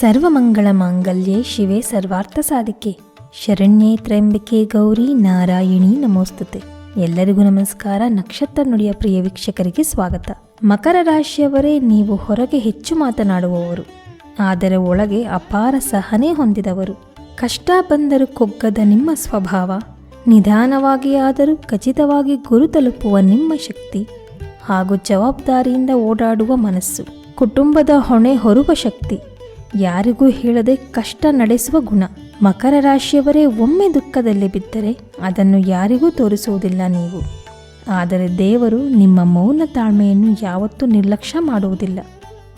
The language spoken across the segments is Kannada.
ಸರ್ವಮಂಗಳ ಮಾಂಗಲ್ಯೆ ಶಿವೆ ಸರ್ವಾರ್ಥ ಸಾಧಿಕೆ ಶರಣ್ಯೇ ತ್ರ್ಯಂಬಿಕೆ ಗೌರಿ ನಾರಾಯಣಿ ನಮೋಸ್ತುತೆ. ಎಲ್ಲರಿಗೂ ನಮಸ್ಕಾರ. ನಕ್ಷತ್ರ ನುಡಿಯ ಪ್ರಿಯ ವೀಕ್ಷಕರಿಗೆ ಸ್ವಾಗತ. ಮಕರ ರಾಶಿಯವರೇ ನೀವು ಹೊರಗೆ ಹೆಚ್ಚು ಮಾತನಾಡುವವರು. ಆದರೆ ಒಳಗೆ ಅಪಾರ ಸಹನೆ ಹೊಂದಿದವರು. ಕಷ್ಟ ಬಂದರೂ ಕೊಗ್ಗದ ನಿಮ್ಮ ಸ್ವಭಾವ. ನಿಧಾನವಾಗಿ ಆದರೂ ಖಚಿತವಾಗಿ ಗುರು ತಲುಪುವ ನಿಮ್ಮ ಶಕ್ತಿ. ಹಾಗೂ ಜವಾಬ್ದಾರಿಯಿಂದ ಓಡಾಡುವ ಮನಸ್ಸು. ಕುಟುಂಬದ ಹೊಣೆ ಹೊರುವ ಶಕ್ತಿ. ಯಾರಿಗೂ ಹೇಳದೆ ಕಷ್ಟ ನಡೆಸುವ ಗುಣ. ಮಕರ ರಾಶಿಯವರೇ ಒಮ್ಮೆ ದುಃಖದಲ್ಲಿ ಬಿದ್ದರೆ ಅದನ್ನು ಯಾರಿಗೂ ತೋರಿಸುವುದಿಲ್ಲ ನೀವು. ಆದರೆ ದೇವರು ನಿಮ್ಮ ಮೌನ ತಾಳ್ಮೆಯನ್ನು ಯಾವತ್ತೂ ನಿರ್ಲಕ್ಷ್ಯ ಮಾಡುವುದಿಲ್ಲ.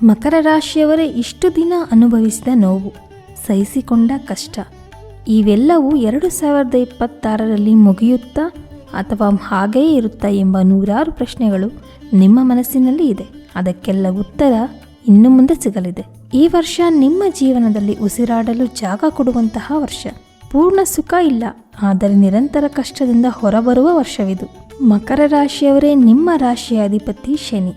ಮಕರ ರಾಶಿಯವರೇ ಇಷ್ಟು ದಿನ ಅನುಭವಿಸಿದ ನೋವು, ಸಹಿಸಿಕೊಂಡ ಕಷ್ಟ. ಇವೆಲ್ಲವೂ ಎರಡು ಸಾವಿರದ ಇಪ್ಪತ್ತಾರರಲ್ಲಿ ಮುಗಿಯುತ್ತಾ ಅಥವಾ ಹಾಗೆಯೇ ಇರುತ್ತಾ ಎಂಬ ನೂರಾರು ಪ್ರಶ್ನೆಗಳು ನಿಮ್ಮ ಮನಸ್ಸಿನಲ್ಲಿ ಇದೆ. ಅದಕ್ಕೆಲ್ಲ ಉತ್ತರ ಇನ್ನು ಮುಂದೆ ಸಿಗಲಿದೆ. ಈ ವರ್ಷ ನಿಮ್ಮ ಜೀವನದಲ್ಲಿ ಉಸಿರಾಡಲು ಜಾಗ ಕೊಡುವಂತಹ ವರ್ಷ. ಪೂರ್ಣ ಸುಖ ಇಲ್ಲ, ಆದರೆ ನಿರಂತರ ಕಷ್ಟದಿಂದ ಹೊರಬರುವ ವರ್ಷವಿದು. ಮಕರ ರಾಶಿಯವರೇ, ನಿಮ್ಮ ರಾಶಿಯ ಅಧಿಪತಿ ಶನಿ.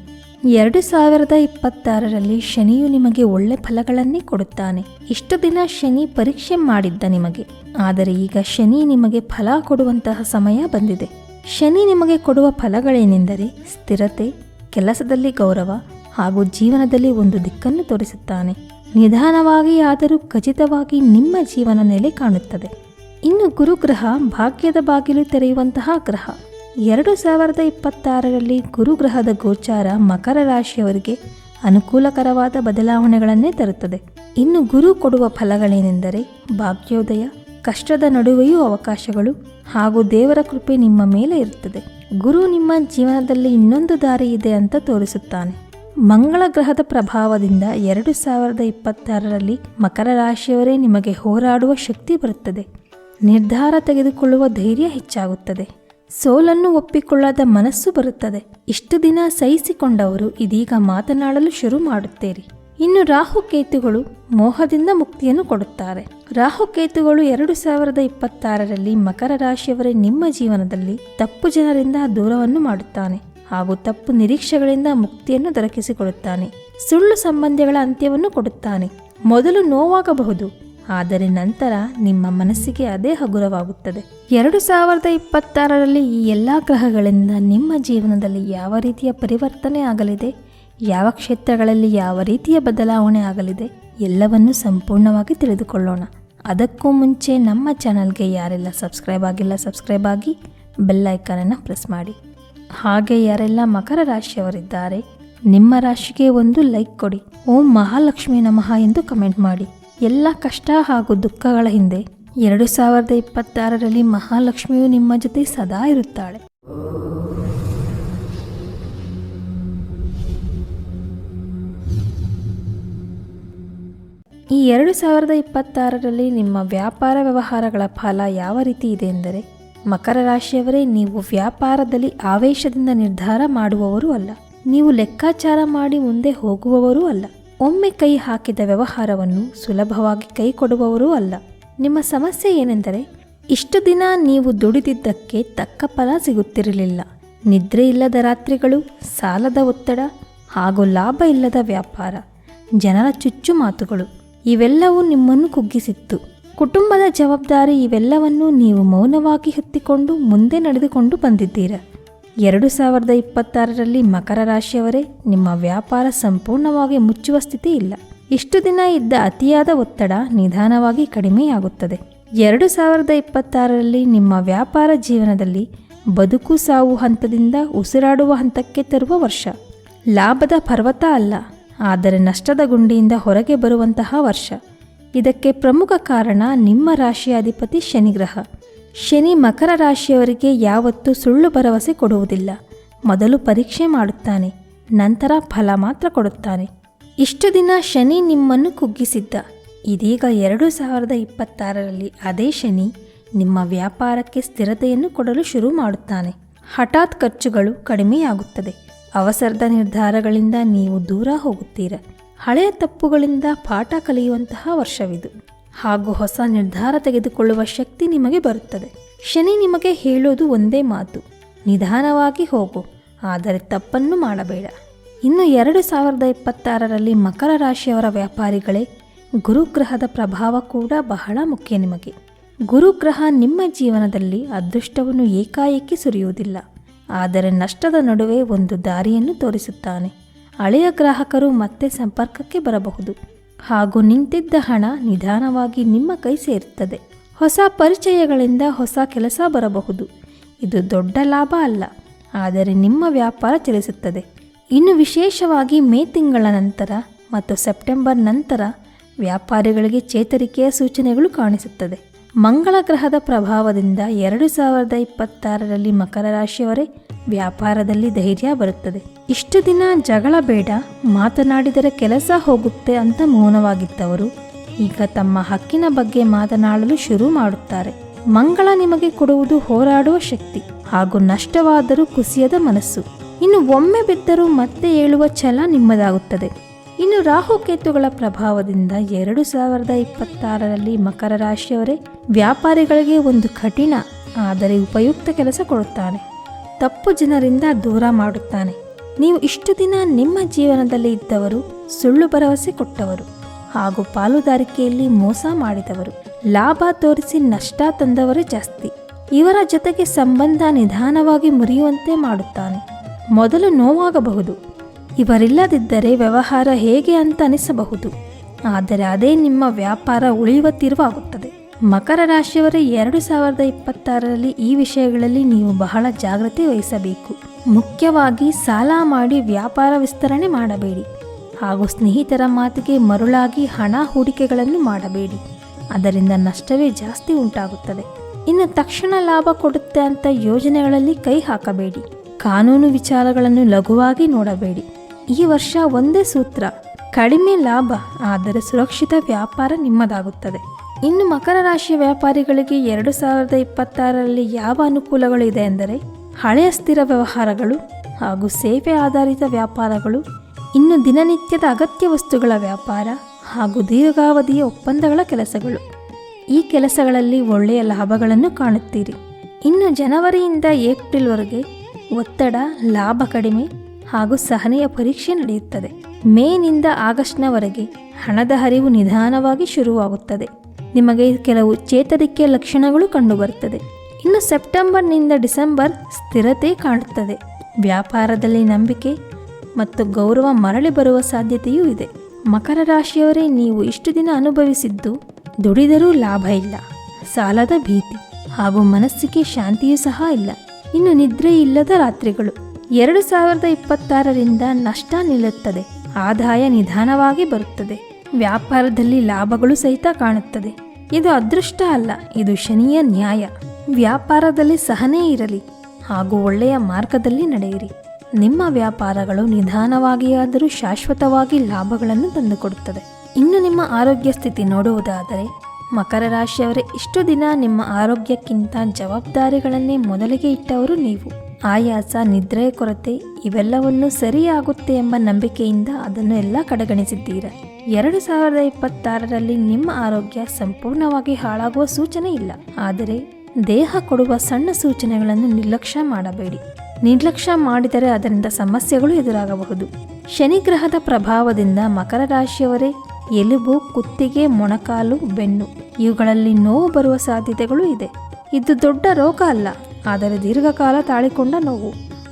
ಎರಡು ಸಾವಿರದ ಇಪ್ಪತ್ತಾರರಲ್ಲಿ ಶನಿಯು ನಿಮಗೆ ಒಳ್ಳೆ ಫಲಗಳನ್ನೇ ಕೊಡುತ್ತಾನೆ. ಇಷ್ಟು ದಿನ ಶನಿ ಪರೀಕ್ಷೆ ಮಾಡಿದ್ದ ನಿಮಗೆ. ಆದರೆ ಈಗ ಶನಿ ನಿಮಗೆ ಫಲ ಕೊಡುವಂತಹ ಸಮಯ ಬಂದಿದೆ. ಶನಿ ನಿಮಗೆ ಕೊಡುವ ಫಲಗಳೇನೆಂದರೆ ಸ್ಥಿರತೆ, ಕೆಲಸದಲ್ಲಿ ಗೌರವ ಹಾಗೂ ಜೀವನದಲ್ಲಿ ಒಂದು ದಿಕ್ಕನ್ನು ತೋರಿಸುತ್ತಾನೆ. ನಿಧಾನವಾಗಿ ಆದರೂ ಖಚಿತವಾಗಿ ನಿಮ್ಮ ಜೀವನ ನೆಲೆ ಕಾಣುತ್ತದೆ. ಇನ್ನು ಗುರುಗ್ರಹ ಭಾಗ್ಯದ ಬಾಗಿಲು ತೆರೆಯುವಂತಹ ಗ್ರಹ. ಎರಡು ಸಾವಿರದ ಇಪ್ಪತ್ತಾರರಲ್ಲಿ ಗುರುಗ್ರಹದ ಗೋಚಾರ ಮಕರ ರಾಶಿಯವರಿಗೆ ಅನುಕೂಲಕರವಾದ ಬದಲಾವಣೆಗಳನ್ನೇ ತರುತ್ತದೆ. ಇನ್ನು ಗುರು ಕೊಡುವ ಫಲಗಳೇನೆಂದರೆ ಭಾಗ್ಯೋದಯ, ಕಷ್ಟದ ನಡುವೆಯೂ ಅವಕಾಶಗಳು ಹಾಗೂ ದೇವರ ಕೃಪೆ ನಿಮ್ಮ ಮೇಲೆ ಇರುತ್ತದೆ. ಗುರು ನಿಮ್ಮ ಜೀವನದಲ್ಲಿ ಇನ್ನೊಂದು ದಾರಿ ಇದೆ ಅಂತ ತೋರಿಸುತ್ತಾನೆ. ಮಂಗಳ ಗ್ರಹದ ಪ್ರಭಾವದಿಂದ ಎರಡು ಸಾವಿರದ ಇಪ್ಪತ್ತಾರರಲ್ಲಿ ಮಕರ ರಾಶಿಯವರೇ ನಿಮಗೆ ಹೋರಾಡುವ ಶಕ್ತಿ ಬರುತ್ತದೆ. ನಿರ್ಧಾರ ತೆಗೆದುಕೊಳ್ಳುವ ಧೈರ್ಯ ಹೆಚ್ಚಾಗುತ್ತದೆ. ಸೋಲನ್ನು ಒಪ್ಪಿಕೊಳ್ಳದ ಮನಸ್ಸು ಬರುತ್ತದೆ. ಇಷ್ಟು ದಿನ ಸಹಿಸಿಕೊಂಡವರು ಇದೀಗ ಮಾತನಾಡಲು ಶುರು ಮಾಡುತ್ತೀರಿ. ಇನ್ನು ರಾಹುಕೇತುಗಳು ಮೋಹದಿಂದ ಮುಕ್ತಿಯನ್ನು ಕೊಡುತ್ತಾರೆ. ರಾಹುಕೇತುಗಳು ಎರಡು ಸಾವಿರದ ಇಪ್ಪತ್ತಾರರಲ್ಲಿ ಮಕರ ರಾಶಿಯವರೇ ನಿಮ್ಮ ಜೀವನದಲ್ಲಿ ತಪ್ಪು ಜನರಿಂದ ದೂರವನ್ನು ಮಾಡುತ್ತಾನೆ. ಹಾಗೂ ತಪ್ಪು ನಿರೀಕ್ಷೆಗಳಿಂದ ಮುಕ್ತಿಯನ್ನು ದೊರಕಿಸಿಕೊಡುತ್ತಾನೆ. ಸುಳ್ಳು ಸಂಬಂಧಗಳ ಅಂತ್ಯವನ್ನು ಕೊಡುತ್ತಾನೆ. ಮೊದಲು ನೋವಾಗಬಹುದು, ಆದರೆ ನಂತರ ನಿಮ್ಮ ಮನಸ್ಸಿಗೆ ಅದೇ ಹಗುರವಾಗುತ್ತದೆ. ಎರಡು ಸಾವಿರದ ಇಪ್ಪತ್ತಾರರಲ್ಲಿ ಈ ಎಲ್ಲ ಗ್ರಹಗಳಿಂದ ನಿಮ್ಮ ಜೀವನದಲ್ಲಿ ಯಾವ ರೀತಿಯ ಪರಿವರ್ತನೆ ಆಗಲಿದೆ? ಯಾವ ಕ್ಷೇತ್ರಗಳಲ್ಲಿ ಯಾವ ರೀತಿಯ ಬದಲಾವಣೆ ಆಗಲಿದೆ? ಎಲ್ಲವನ್ನು ಸಂಪೂರ್ಣವಾಗಿ ತಿಳಿದುಕೊಳ್ಳೋಣ. ಅದಕ್ಕೂ ಮುಂಚೆ ನಮ್ಮ ಚಾನಲ್ಗೆ ಯಾರೆಲ್ಲ ಸಬ್ಸ್ಕ್ರೈಬ್ ಆಗಿಲ್ಲ, ಸಬ್ಸ್ಕ್ರೈಬ್ ಆಗಿ ಬೆಲ್ಲೈಕನನ್ನು ಪ್ರೆಸ್ ಮಾಡಿ. ಹಾಗೆ ಯಾರೆಲ್ಲ ಮಕರ ರಾಶಿಯವರಿದ್ದಾರೆ, ನಿಮ್ಮ ರಾಶಿಗೆ ಒಂದು ಲೈಕ್ ಕೊಡಿ. ಓಂ ಮಹಾಲಕ್ಷ್ಮಿ ನಮಃ ಎಂದು ಕಮೆಂಟ್ ಮಾಡಿ. ಎಲ್ಲ ಕಷ್ಟ ಹಾಗೂ ದುಃಖಗಳ ಹಿಂದೆ ಎರಡು ಸಾವಿರದ ಇಪ್ಪತ್ತಾರರಲ್ಲಿ ಮಹಾಲಕ್ಷ್ಮಿಯು ನಿಮ್ಮ ಜೊತೆ ಸದಾ ಇರುತ್ತಾಳೆ. ಈ ಎರಡು ಸಾವಿರದ ಇಪ್ಪತ್ತಾರರಲ್ಲಿ ನಿಮ್ಮ ವ್ಯಾಪಾರ ವ್ಯವಹಾರಗಳ ಫಲ ಯಾವ ರೀತಿ ಇದೆ ಎಂದರೆ ಮಕರ ರಾಶಿಯವರೇ, ನೀವು ವ್ಯಾಪಾರದಲ್ಲಿ ಆವೇಶದಿಂದ ನಿರ್ಧಾರ ಮಾಡುವವರು ಅಲ್ಲ. ನೀವು ಲೆಕ್ಕಾಚಾರ ಮಾಡಿ ಮುಂದೆ ಹೋಗುವವರೂ ಅಲ್ಲ. ಒಮ್ಮೆ ಕೈ ಹಾಕಿದ ವ್ಯವಹಾರವನ್ನು ಸುಲಭವಾಗಿ ಕೈ ಕೊಡುವವರೂ ಅಲ್ಲ. ನಿಮ್ಮ ಸಮಸ್ಯೆ ಏನೆಂದರೆ, ಇಷ್ಟು ದಿನ ನೀವು ದುಡಿದಿದ್ದಕ್ಕೆ ತಕ್ಕ ಫಲ ಸಿಗುತ್ತಿರಲಿಲ್ಲ. ನಿದ್ರೆ ಇಲ್ಲದ ರಾತ್ರಿಗಳು, ಸಾಲದ ಒತ್ತಡ ಹಾಗೂ ಲಾಭ ಇಲ್ಲದ ವ್ಯಾಪಾರ, ಜನರ ಚುಚ್ಚು ಮಾತುಗಳು ಇವೆಲ್ಲವೂ ನಿಮ್ಮನ್ನು ಕುಗ್ಗಿಸಿತ್ತು. ಕುಟುಂಬದ ಜವಾಬ್ದಾರಿ ಇವೆಲ್ಲವನ್ನೂ ನೀವು ಮೌನವಾಗಿ ಹೊತ್ತಿಕೊಂಡು ಮುಂದೆ ನಡೆದುಕೊಂಡು ಬಂದಿದ್ದೀರ? ಎರಡು ಸಾವಿರದ ಇಪ್ಪತ್ತಾರರಲ್ಲಿ ಮಕರ ರಾಶಿಯವರೇ, ನಿಮ್ಮ ವ್ಯಾಪಾರ ಸಂಪೂರ್ಣವಾಗಿ ಮುಚ್ಚುವ ಸ್ಥಿತಿ ಇಲ್ಲ. ಇಷ್ಟು ದಿನ ಇದ್ದ ಅತಿಯಾದ ಒತ್ತಡ ನಿಧಾನವಾಗಿ ಕಡಿಮೆಯಾಗುತ್ತದೆ. ಎರಡು ಸಾವಿರದ ಇಪ್ಪತ್ತಾರರಲ್ಲಿ ನಿಮ್ಮ ವ್ಯಾಪಾರ ಜೀವನದಲ್ಲಿ ಬದುಕು ಸಾವು ಹಂತದಿಂದ ಉಸಿರಾಡುವ ಹಂತಕ್ಕೆ ತರುವ ವರ್ಷ. ಲಾಭದ ಪರ್ವತ ಅಲ್ಲ, ಆದರೆ ನಷ್ಟದ ಗುಂಡಿಯಿಂದ ಹೊರಗೆ ಬರುವಂತಹ ವರ್ಷ. ಇದಕ್ಕೆ ಪ್ರಮುಖ ಕಾರಣ ನಿಮ್ಮ ರಾಶಿಯ ಅಧಿಪತಿ ಶನಿಗ್ರಹ. ಶನಿ ಮಕರ ರಾಶಿಯವರಿಗೆ ಯಾವತ್ತೂ ಸುಳ್ಳು ಭರವಸೆ ಕೊಡುವುದಿಲ್ಲ. ಮೊದಲು ಪರೀಕ್ಷೆ ಮಾಡುತ್ತಾನೆ, ನಂತರ ಫಲ ಮಾತ್ರ ಕೊಡುತ್ತಾನೆ. ಇಷ್ಟು ದಿನ ಶನಿ ನಿಮ್ಮನ್ನು ಕುಗ್ಗಿಸಿದ್ದ. ಇದೀಗ ಎರಡು ಸಾವಿರದ ಇಪ್ಪತ್ತಾರರಲ್ಲಿ ಅದೇ ಶನಿ ನಿಮ್ಮ ವ್ಯಾಪಾರಕ್ಕೆ ಸ್ಥಿರತೆಯನ್ನು ಕೊಡಲು ಶುರು ಮಾಡುತ್ತಾನೆ. ಹಠಾತ್ ಖರ್ಚುಗಳು ಕಡಿಮೆಯಾಗುತ್ತದೆ. ಅವಸರದ ನಿರ್ಧಾರಗಳಿಂದ ನೀವು ದೂರ ಹೋಗುತ್ತೀರ. ಹಳೆಯ ತಪ್ಪುಗಳಿಂದ ಪಾಠ ಕಲಿಯುವಂತಹ ವರ್ಷವಿದು. ಹಾಗೂ ಹೊಸ ನಿರ್ಧಾರ ತೆಗೆದುಕೊಳ್ಳುವ ಶಕ್ತಿ ನಿಮಗೆ ಬರುತ್ತದೆ. ಶನಿ ನಿಮಗೆ ಹೇಳೋದು ಒಂದೇ ಮಾತು. ನಿಧಾನವಾಗಿ ಹೋಗು, ಆದರೆ ತಪ್ಪನ್ನು ಮಾಡಬೇಡ. ಇನ್ನು ಎರಡು ಸಾವಿರದ ಇಪ್ಪತ್ತಾರರಲ್ಲಿ ಮಕರ ರಾಶಿಯವರ ವ್ಯಾಪಾರಿಗಳೇ, ಗುರುಗ್ರಹದ ಪ್ರಭಾವ ಕೂಡ ಬಹಳ ಮುಖ್ಯ ನಿಮಗೆ. ಗುರುಗ್ರಹ ನಿಮ್ಮ ಜೀವನದಲ್ಲಿ ಅದೃಷ್ಟವನ್ನು ಏಕಾಏಕಿ ಸುರಿಯುವುದಿಲ್ಲ. ಆದರೆ ನಷ್ಟದ ನಡುವೆ ಒಂದು ದಾರಿಯನ್ನು ತೋರಿಸುತ್ತಾನೆ. ಹಳೆಯ ಗ್ರಾಹಕರು ಮತ್ತೆ ಸಂಪರ್ಕಕ್ಕೆ ಬರಬಹುದು. ಹಾಗೂ ನಿಂತಿದ್ದ ಹಣ ನಿಧಾನವಾಗಿ ನಿಮ್ಮ ಕೈ ಸೇರುತ್ತದೆ. ಹೊಸ ಪರಿಚಯಗಳಿಂದ ಹೊಸ ಕೆಲಸ ಬರಬಹುದು. ಇದು ದೊಡ್ಡ ಲಾಭ ಅಲ್ಲ, ಆದರೆ ನಿಮ್ಮ ವ್ಯಾಪಾರ ಚಲಿಸುತ್ತದೆ. ಇನ್ನು ವಿಶೇಷವಾಗಿ ಮೇ ತಿಂಗಳ ನಂತರ ಮತ್ತು ಸೆಪ್ಟೆಂಬರ್ ನಂತರ ವ್ಯಾಪಾರಿಗಳಿಗೆ ಚೇತರಿಕೆಯ ಸೂಚನೆಗಳು ಕಾಣಿಸುತ್ತದೆ. ಮಂಗಳ ಗ್ರಹದ ಪ್ರಭಾವದಿಂದ ಎರಡು ಸಾವಿರದ ಇಪ್ಪತ್ತಾರರಲ್ಲಿ ಮಕರ ರಾಶಿಯವರೇ ವ್ಯಾಪಾರದಲ್ಲಿ ಧೈರ್ಯ ಬರುತ್ತದೆ. ಇಷ್ಟು ದಿನ ಜಗಳ ಬೇಡ, ಮಾತನಾಡಿದರೆ ಕೆಲಸ ಹೋಗುತ್ತೆ ಅಂತ ಮೌನವಾಗಿದ್ದವರು ಈಗ ತಮ್ಮ ಹಕ್ಕಿನ ಬಗ್ಗೆ ಮಾತನಾಡಲು ಶುರು ಮಾಡುತ್ತಾರೆ. ಮಂಗಳ ನಿಮಗೆ ಕೊಡುವುದು ಹೋರಾಡುವ ಶಕ್ತಿ ಹಾಗೂ ನಷ್ಟವಾದರೂ ಕುಸಿಯದ ಮನಸ್ಸು. ಇನ್ನು ಒಮ್ಮೆ ಬಿದ್ದರೂ ಮತ್ತೆ ಏಳುವ ಛಲ ನಿಮ್ಮದಾಗುತ್ತದೆ. ಇನ್ನು ರಾಹುಕೇತುಗಳ ಪ್ರಭಾವದಿಂದ ಎರಡು ಸಾವಿರದ ಇಪ್ಪತ್ತಾರರಲ್ಲಿ ಮಕರ ರಾಶಿಯವರೇ ವ್ಯಾಪಾರಿಗಳಿಗೆ ಒಂದು ಕಠಿಣ, ಆದರೆ ಉಪಯುಕ್ತ ಕೆಲಸ ಕೊಡುತ್ತಾನೆ. ತಪ್ಪು ಜನರಿಂದ ದೂರ ಮಾಡುತ್ತಾನೆ. ನೀವು ಇಷ್ಟು ದಿನ ನಿಮ್ಮ ಜೀವನದಲ್ಲಿ ಇದ್ದವರು, ಸುಳ್ಳು ಭರವಸೆ ಕೊಟ್ಟವರು ಹಾಗೂ ಪಾಲುದಾರಿಕೆಯಲ್ಲಿ ಮೋಸ ಮಾಡಿದವರು. ಲಾಭ ತೋರಿಸಿ ನಷ್ಟ ತಂದವರೇ ಜಾಸ್ತಿ. ಇವರ ಜೊತೆಗೆ ಸಂಬಂಧ ನಿಧಾನವಾಗಿ ಮುರಿಯುವಂತೆ ಮಾಡುತ್ತಾನೆ. ಮೊದಲು ನೋವಾಗಬಹುದು. ಇವರಿಲ್ಲದಿದ್ದರೆ ವ್ಯವಹಾರ ಹೇಗೆ ಅಂತ ಅನಿಸಬಹುದು. ಆದರೆ ಅದೇ ನಿಮ್ಮ ವ್ಯಾಪಾರ ಉಳಿಯುವ ಮಕರ ರಾಶಿಯವರ, ಎರಡು ಸಾವಿರದ ಇಪ್ಪತ್ತಾರರಲ್ಲಿ ಈ ವಿಷಯಗಳಲ್ಲಿ ನೀವು ಬಹಳ ಜಾಗ್ರತೆ ವಹಿಸಬೇಕು. ಮುಖ್ಯವಾಗಿ ಸಾಲ ಮಾಡಿ ವ್ಯಾಪಾರ ವಿಸ್ತರಣೆ ಮಾಡಬೇಡಿ. ಹಾಗೂ ಸ್ನೇಹಿತರ ಮಾತಿಗೆ ಮರುಳಾಗಿ ಹಣ ಹೂಡಿಕೆಗಳನ್ನು ಮಾಡಬೇಡಿ. ಅದರಿಂದ ನಷ್ಟವೇ ಜಾಸ್ತಿ ಉಂಟಾಗುತ್ತದೆ. ಇನ್ನು ತಕ್ಷಣ ಲಾಭ ಕೊಡುತ್ತೆ ಅಂತ ಯೋಜನೆಗಳಲ್ಲಿ ಕೈ ಹಾಕಬೇಡಿ. ಕಾನೂನು ವಿಚಾರಗಳನ್ನು ಲಘುವಾಗಿ ನೋಡಬೇಡಿ. ಈ ವರ್ಷ ಒಂದೇ ಸೂತ್ರ, ಕಡಿಮೆ ಲಾಭ, ಆದರೆ ಸುರಕ್ಷಿತ ವ್ಯಾಪಾರ ನಿಮ್ಮದಾಗುತ್ತದೆ. ಇನ್ನು ಮಕರ ರಾಶಿಯ ವ್ಯಾಪಾರಿಗಳಿಗೆ ಎರಡು ಸಾವಿರದ ಇಪ್ಪತ್ತಾರರಲ್ಲಿ ಯಾವ ಅನುಕೂಲಗಳು ಇದೆ ಎಂದರೆ ಹಳೆಯ ಸ್ಥಿರ ವ್ಯವಹಾರಗಳು ಹಾಗೂ ಸೇವೆ ಆಧಾರಿತ ವ್ಯಾಪಾರಗಳು, ಇನ್ನು ದಿನನಿತ್ಯದ ಅಗತ್ಯ ವಸ್ತುಗಳ ವ್ಯಾಪಾರ ಹಾಗೂ ದೀರ್ಘಾವಧಿಯ ಒಪ್ಪಂದಗಳ ಕೆಲಸಗಳು. ಈ ಕೆಲಸಗಳಲ್ಲಿ ಒಳ್ಳೆಯ ಲಾಭಗಳನ್ನು ಕಾಣುತ್ತೀರಿ. ಇನ್ನು ಜನವರಿಯಿಂದ ಏಪ್ರಿಲ್ವರೆಗೆ ಒತ್ತಡ, ಲಾಭ ಕಡಿಮೆ ಹಾಗೂ ಸಹನೆಯ ಪರೀಕ್ಷೆ ನಡೆಯುತ್ತದೆ. ಮೇನಿಂದ ಆಗಸ್ಟ್ನವರೆಗೆ ಹಣದ ಹರಿವು ನಿಧಾನವಾಗಿ ಶುರುವಾಗುತ್ತದೆ. ನಿಮಗೆ ಕೆಲವು ಚೇತರಿಕೆಯ ಲಕ್ಷಣಗಳು ಕಂಡುಬರುತ್ತದೆ. ಇನ್ನು ಸೆಪ್ಟೆಂಬರ್ನಿಂದ ಡಿಸೆಂಬರ್ ಸ್ಥಿರತೆ ಕಾಣುತ್ತದೆ. ವ್ಯಾಪಾರದಲ್ಲಿ ನಂಬಿಕೆ ಮತ್ತು ಗೌರವ ಮರಳಿ ಬರುವ ಸಾಧ್ಯತೆಯೂ ಇದೆ. ಮಕರ ರಾಶಿಯವರೇ, ನೀವು ಇಷ್ಟು ದಿನ ಅನುಭವಿಸಿದ್ದು ದುಡಿದರೂ ಲಾಭ ಇಲ್ಲ, ಸಾಲದ ಭೀತಿ ಹಾಗೂ ಮನಸ್ಸಿಗೆ ಶಾಂತಿಯೂ ಸಹ ಇಲ್ಲ. ಇನ್ನು ನಿದ್ರೆ ಇಲ್ಲದ ರಾತ್ರಿಗಳು ಎರಡು ಸಾವಿರದ ಇಪ್ಪತ್ತಾರರಿಂದ ನಷ್ಟ ನಿಲ್ಲುತ್ತದೆ. ಆದಾಯ ನಿಧಾನವಾಗಿ ಬರುತ್ತದೆ. ವ್ಯಾಪಾರದಲ್ಲಿ ಲಾಭಗಳು ಸಹಿತ ಕಾಣುತ್ತದೆ. ಇದು ಅದೃಷ್ಟ ಅಲ್ಲ, ಇದು ಶನಿಯ ನ್ಯಾಯ. ವ್ಯಾಪಾರದಲ್ಲಿ ಸಹನೆ ಇರಲಿ, ಹಾಗೂ ಒಳ್ಳೆಯ ಮಾರ್ಗದಲ್ಲಿ ನಡೆಯಿರಿ. ನಿಮ್ಮ ವ್ಯಾಪಾರಗಳು ನಿಧಾನವಾಗಿಯಾದರೂ ಶಾಶ್ವತವಾಗಿ ಲಾಭಗಳನ್ನು ತಂದುಕೊಡುತ್ತದೆ. ಇನ್ನು ನಿಮ್ಮ ಆರೋಗ್ಯ ಸ್ಥಿತಿ ನೋಡುವುದಾದರೆ, ಮಕರ ರಾಶಿಯವರೇ, ಇಷ್ಟು ದಿನ ನಿಮ್ಮ ಆರೋಗ್ಯಕ್ಕಿಂತ ಜವಾಬ್ದಾರಿಗಳನ್ನೇ ಮೊದಲಿಗೆ ಇಟ್ಟವರು ನೀವು. ಆಯಾಸ, ನಿದ್ರೆ, ಕೊರತೆ ಇವೆಲ್ಲವನ್ನೂ ಸರಿಯಾಗುತ್ತೆ ಎಂಬ ನಂಬಿಕೆಯಿಂದ ಅದನ್ನು ಎಲ್ಲ ಕಡೆಗಣಿಸಿದ್ದೀರ. ಎರಡು ಸಾವಿರದ ಇಪ್ಪತ್ತಾರರಲ್ಲಿ ನಿಮ್ಮ ಆರೋಗ್ಯ ಸಂಪೂರ್ಣವಾಗಿ ಹಾಳಾಗುವ ಸೂಚನೆ ಇಲ್ಲ. ಆದರೆ ದೇಹ ಕೊಡುವ ಸಣ್ಣ ಸೂಚನೆಗಳನ್ನು ನಿರ್ಲಕ್ಷ್ಯ ಮಾಡಬೇಡಿ. ನಿರ್ಲಕ್ಷ್ಯ ಮಾಡಿದರೆ ಅದರಿಂದ ಸಮಸ್ಯೆಗಳು ಎದುರಾಗಬಹುದು. ಶನಿ ಗ್ರಹದ ಪ್ರಭಾವದಿಂದ ಮಕರ ರಾಶಿಯವರೇ, ಎಲುಬು, ಕುತ್ತಿಗೆ, ಮೊಣಕಾಲು, ಬೆನ್ನು ಇವುಗಳಲ್ಲಿ ನೋವು ಬರುವ ಸಾಧ್ಯತೆಗಳು ಇದೆ. ಇದು ದೊಡ್ಡ ರೋಗ ಅಲ್ಲ, ಆದರೆ ದೀರ್ಘಕಾಲ ತಾಳಿಕೊಂಡ ನೋವು.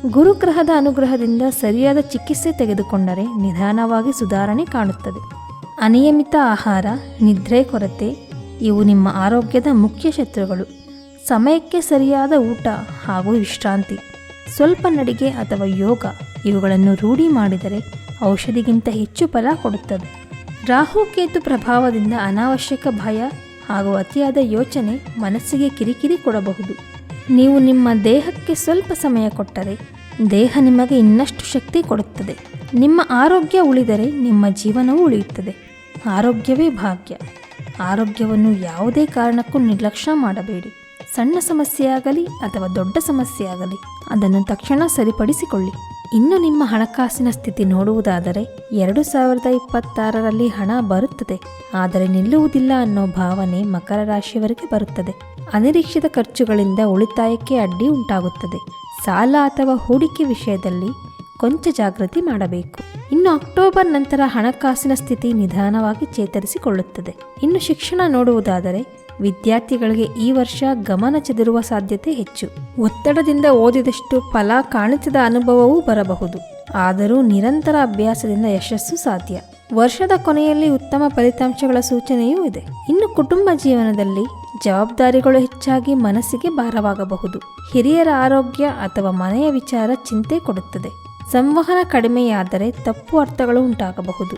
ಗುರುಗ್ರಹದ ಅನುಗ್ರಹದಿಂದ ಸರಿಯಾದ ಚಿಕಿತ್ಸೆ ತೆಗೆದುಕೊಂಡರೆ ನಿಧಾನವಾಗಿ ಸುಧಾರಣೆ ಕಾಣುತ್ತದೆ. ಅನಿಯಮಿತ ಆಹಾರ, ನಿದ್ರೆ ಕೊರತೆ, ಇವು ನಿಮ್ಮ ಆರೋಗ್ಯದ ಮುಖ್ಯ ಶತ್ರುಗಳು. ಸಮಯಕ್ಕೆ ಸರಿಯಾದ ಊಟ ಹಾಗೂ ವಿಶ್ರಾಂತಿ, ಸ್ವಲ್ಪ ನಡಿಗೆ ಅಥವಾ ಯೋಗ, ಇವುಗಳನ್ನು ರೂಢಿ ಮಾಡಿದರೆ ಔಷಧಿಗಿಂತ ಹೆಚ್ಚು ಫಲ ಕೊಡುತ್ತದೆ ರಾಹುಕೇತು ಪ್ರಭಾವದಿಂದ ಅನಾವಶ್ಯಕ ಭಯ ಹಾಗೂ ಅತಿಯಾದ ಯೋಚನೆ ಮನಸ್ಸಿಗೆ ಕಿರಿಕಿರಿ ಕೊಡಬಹುದು. ನೀವು ನಿಮ್ಮ ದೇಹಕ್ಕೆ ಸ್ವಲ್ಪ ಸಮಯ ಕೊಟ್ಟರೆ ದೇಹ ನಿಮಗೆ ಇನ್ನಷ್ಟು ಶಕ್ತಿ ಕೊಡುತ್ತದೆ. ನಿಮ್ಮ ಆರೋಗ್ಯ ಉಳಿದರೆ ನಿಮ್ಮ ಜೀವನವೂ ಉಳಿಯುತ್ತದೆ. ಆರೋಗ್ಯವೇ ಭಾಗ್ಯ. ಆರೋಗ್ಯವನ್ನು ಯಾವುದೇ ಕಾರಣಕ್ಕೂ ನಿರ್ಲಕ್ಷ್ಯ ಮಾಡಬೇಡಿ. ಸಣ್ಣ ಸಮಸ್ಯೆಯಾಗಲಿ ಅಥವಾ ದೊಡ್ಡ ಸಮಸ್ಯೆಯಾಗಲಿ, ಅದನ್ನು ತಕ್ಷಣ ಸರಿಪಡಿಸಿಕೊಳ್ಳಿ. ಇನ್ನು ನಿಮ್ಮ ಹಣಕಾಸಿನ ಸ್ಥಿತಿ ನೋಡುವುದಾದರೆ ಎರಡು ಸಾವಿರದ ಇಪ್ಪತ್ತಾರರಲ್ಲಿ ಹಣ ಬರುತ್ತದೆ. ಆದರೆ ನಿಲ್ಲುವುದಿಲ್ಲ ಅನ್ನೋ ಭಾವನೆ ಮಕರ ರಾಶಿಯವರಿಗೆ ಬರುತ್ತದೆ. ಅನಿರೀಕ್ಷಿತ ಖರ್ಚುಗಳಿಂದ ಉಳಿತಾಯಕ್ಕೆ ಅಡ್ಡಿ ಉಂಟಾಗುತ್ತದೆ. ಸಾಲ ಅಥವಾ ಹೂಡಿಕೆ ವಿಷಯದಲ್ಲಿ ಕೊಂಚ ಜಾಗೃತಿ ಮಾಡಬೇಕು. ಇನ್ನು ಅಕ್ಟೋಬರ್ ನಂತರ ಹಣಕಾಸಿನ ಸ್ಥಿತಿ ನಿಧಾನವಾಗಿ ಚೇತರಿಸಿಕೊಳ್ಳುತ್ತದೆ. ಇನ್ನು ಶಿಕ್ಷಣ ನೋಡುವುದಾದರೆ, ವಿದ್ಯಾರ್ಥಿಗಳಿಗೆ ಈ ವರ್ಷ ಗಮನ ಚೆದರುವ ಸಾಧ್ಯತೆ ಹೆಚ್ಚು. ಒತ್ತಡದಿಂದ ಓದಿದಷ್ಟು ಫಲ ಕಾಣಿಸದ ಅನುಭವವೂ ಬರಬಹುದು. ಆದರೂ ನಿರಂತರ ಅಭ್ಯಾಸದಿಂದ ಯಶಸ್ಸು ಸಾಧ್ಯ. ವರ್ಷದ ಕೊನೆಯಲ್ಲಿ ಉತ್ತಮ ಫಲಿತಾಂಶಗಳ ಸೂಚನೆಯೂ ಇದೆ. ಇನ್ನು ಕುಟುಂಬ ಜೀವನದಲ್ಲಿ ಜವಾಬ್ದಾರಿಗಳು ಹೆಚ್ಚಾಗಿ ಮನಸ್ಸಿಗೆ ಭಾರವಾಗಬಹುದು. ಹಿರಿಯರ ಆರೋಗ್ಯ ಅಥವಾ ಮನೆಯ ವಿಚಾರ ಚಿಂತೆ ಕೊಡುತ್ತದೆ. ಸಂವಹನ ಕಡಿಮೆಯಾದರೆ ತಪ್ಪು ಅರ್ಥಗಳು ಉಂಟಾಗಬಹುದು.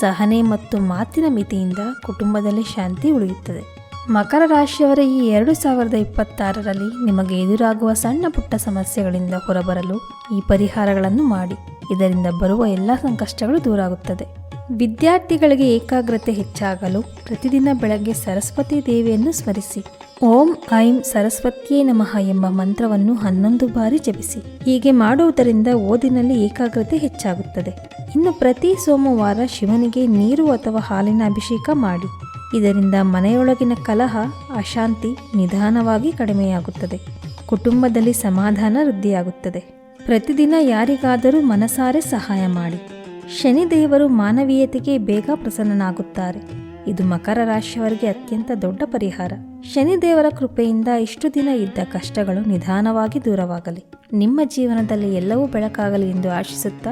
ಸಹನೆ ಮತ್ತು ಮಾತಿನ ಮಿತಿಯಿಂದ ಕುಟುಂಬದಲ್ಲಿ ಶಾಂತಿ ಉಳಿಯುತ್ತದೆ. ಮಕರ ರಾಶಿಯವರ ಈ ಎರಡು ಸಾವಿರದ ಇಪ್ಪತ್ತಾರರಲ್ಲಿ ನಿಮಗೆ ಎದುರಾಗುವ ಸಣ್ಣ ಪುಟ್ಟ ಸಮಸ್ಯೆಗಳಿಂದ ಹೊರಬರಲು ಈ ಪರಿಹಾರಗಳನ್ನು ಮಾಡಿ. ಇದರಿಂದ ಬರುವ ಎಲ್ಲ ಸಂಕಷ್ಟಗಳು ದೂರಾಗುತ್ತದೆ. ವಿದ್ಯಾರ್ಥಿಗಳಿಗೆ ಏಕಾಗ್ರತೆ ಹೆಚ್ಚಾಗಲು ಪ್ರತಿದಿನ ಬೆಳಗ್ಗೆ ಸರಸ್ವತಿ ದೇವಿಯನ್ನು ಸ್ಮರಿಸಿ. ಓಂ ಐಂ ಸರಸ್ವತಿಯೇ ನಮಃ ಎಂಬ ಮಂತ್ರವನ್ನು ಹನ್ನೊಂದು ಬಾರಿ ಜಪಿಸಿ. ಹೀಗೆ ಮಾಡುವುದರಿಂದ ಓದಿನಲ್ಲಿ ಏಕಾಗ್ರತೆ ಹೆಚ್ಚಾಗುತ್ತದೆ. ಇನ್ನು ಪ್ರತಿ ಸೋಮವಾರ ಶಿವನಿಗೆ ನೀರು ಅಥವಾ ಹಾಲಿನ ಅಭಿಷೇಕ ಮಾಡಿ. ಇದರಿಂದ ಮನೆಯೊಳಗಿನ ಕಲಹ, ಅಶಾಂತಿ ನಿಧಾನವಾಗಿ ಕಡಿಮೆಯಾಗುತ್ತದೆ. ಕುಟುಂಬದಲ್ಲಿ ಸಮಾಧಾನ ವೃದ್ಧಿಯಾಗುತ್ತದೆ. ಪ್ರತಿದಿನ ಯಾರಿಗಾದರೂ ಮನಸಾರೆ ಸಹಾಯ ಮಾಡಿ. ಶನಿದೇವರು ಮಾನವೀಯತೆಗೆ ಬೇಗ ಪ್ರಸನ್ನನಾಗುತ್ತಾರೆ. ಇದು ಮಕರ ರಾಶಿಯವರಿಗೆ ಅತ್ಯಂತ ದೊಡ್ಡ ಪರಿಹಾರ. ಶನಿದೇವರ ಕೃಪೆಯಿಂದ ಇಷ್ಟು ದಿನ ಇದ್ದ ಕಷ್ಟಗಳು ನಿಧಾನವಾಗಿ ದೂರವಾಗಲಿ. ನಿಮ್ಮ ಜೀವನದಲ್ಲಿ ಎಲ್ಲವೂ ಬೆಳಕಾಗಲಿ ಎಂದು ಆಶಿಸುತ್ತಾ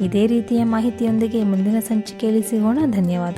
ಇದೇ ರೀತಿಯ ಮಾಹಿತಿಯೊಂದಿಗೆ ಮುಂದಿನ ಸಂಚಿಕೆಯಲ್ಲಿ ಸಿಗೋಣ. ಧನ್ಯವಾದ.